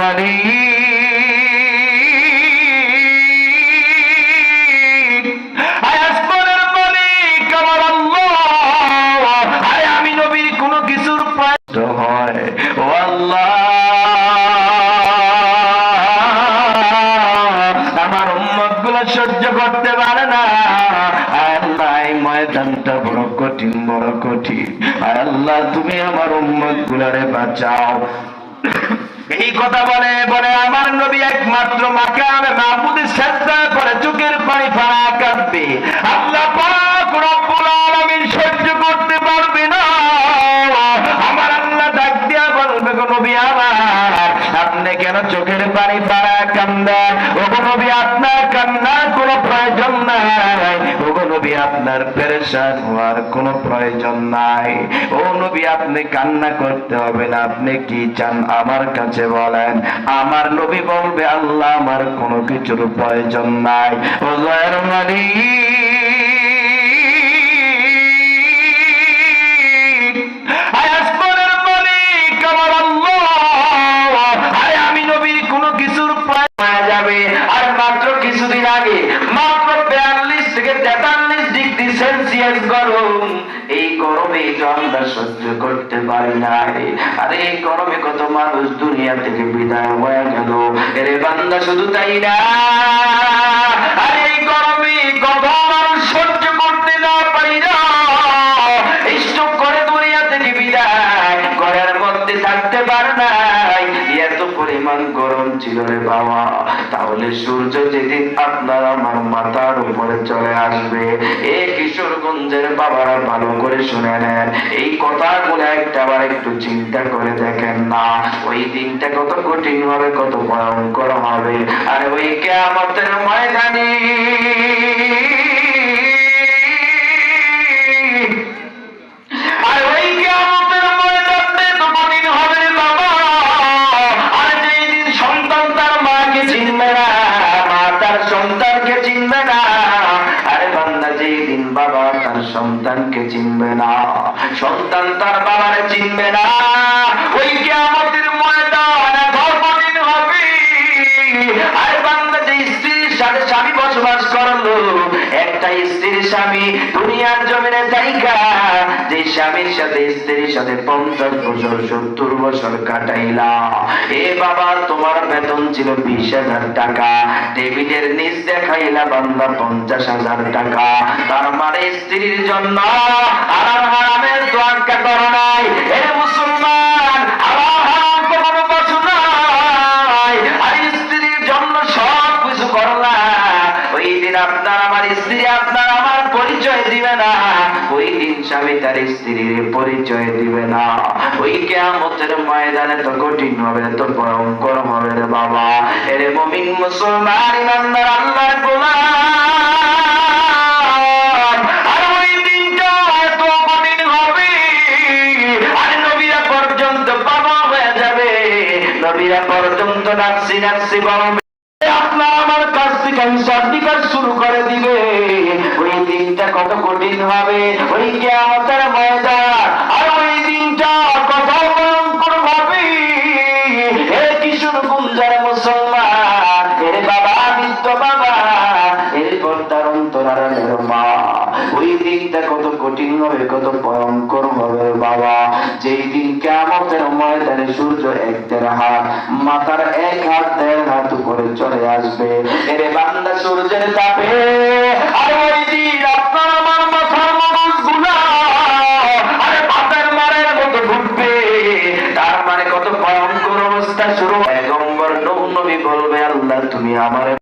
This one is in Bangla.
মালিক উম্মতগুলো সহ্য করতে পারে না। ময়দানটা বড় কঠিন বড় কঠিন। আল্লাহ, তুমি আমার উম্মত গুলারে বাঁচাও। এই কথা বলে বলে, আমার নবী একমাত্র মাকাম মাহমুদের চেষ্টা করে চোখের পানি ফাড়া কাঁদবে। আল্লাহ পাক সহ্য করতে পারবে না। আমার আল্লাহ ডাক দিয়া বলবে, গো নবী আপনি কেন চোখের পানি ও গো নবী আপনার কান্নার কোনো প্রয়োজন নাই। ও গো নবী আপনার পেরেশান হওয়ার কোনো প্রয়োজন নাই। ও নবী, আপনি কান্না করতে হবে না। আপনি কি চান আমার কাছে বলেন? আমার নবী বলবে, আল্লাহ, আমার কোনো কিছুর প্রয়োজন নাই। ও জয়ের মালিক গরম। এই গরমে যে আমরা সহ্য করতে পারি না আরে আর এই গরমে কত মানুষ দুনিয়া থেকে বিদায় হয়ে গেল। এরে বান্দা, শুধু তাই না। পরিমাণ গরম ছিল রে বাবা। তাহলে সূর্য যেদিন আপনার আমার মাথার উপরে চলে আসবে এই কিশোরগঞ্জের বাবারা ভালো করে শুনে নেন। এই কথাগুলো একটা আবার একটু চিন্তা করে দেখেন না। ওই দিনটা কত কঠিন হবে, কত ভয়ঙ্কর হবে। আর ওই কেয়ামতের ময়দানে চিনবে না। সন্তান তার বাবারে চিনবে না। ওই কিয়ামতের সাথে স্বামী বসবাস করল। একটা স্ত্রীর স্বামী দুনিয়ার জমিনে জায়গা। যে স্বামীর সাথে স্ত্রীর সাথে পঞ্চাশ বছর, সত্তর বছর কাটাইলা। এ বাবা, তোমার বেতন ছিল বিশ হাজার টাকা। টেবিলের নিচ দেখাইলা বান্দা পঞ্চাশ হাজার টাকা। তার মানে স্ত্রীর জন্য আরাম হারামের দোয়াক্কা করা নাই। এ মুসলমান আপনার আমার স্ত্রী, আপনার আমার পরিচয় দিবে না। ওই দিন স্বামী তার স্ত্রীর পরিচয় দিবে না। ওই কেয়ামতের ময়দানে তো কঠিন হবে তো ভয়ঙ্কর হবে রে বাবা। এরে মমিন মুসলমান, ইমানদার, আল্লাহর গোলাম। নবীরা পর্যন্ত বাবা যাবে। নবীরা পর্যন্ত বলবে। আপনার আমার থেকে শুরু করে দিবে। ওই দিনটা কত কঠিন হবে, ওই আর ওই দিনটা কত ভয়ঙ্কর হবে। মুসলমান এর বাবা নিত্য বাবা এর পর্দার তার অন্তর ওই দিনটা কত কঠিন হবে, কত ভয়ঙ্কর হবে বাবা। যেই দিন কেমতের ময়দানে সূর্য এক দেড় হাত, মাথার এক হাত, দেড় হাত উপরে চলে আসবে। এরে বান্দা সূর্যের তাপে, আর ওই দিন আপনার আমার মাথারগুলা আরে ভাতের মারের মতো ঢুকবে। তার মানে কত ভয়ঙ্কর অবস্থা শুরু। পয়গম্বর নবী বলবে, আল্লাহ তুমি আমার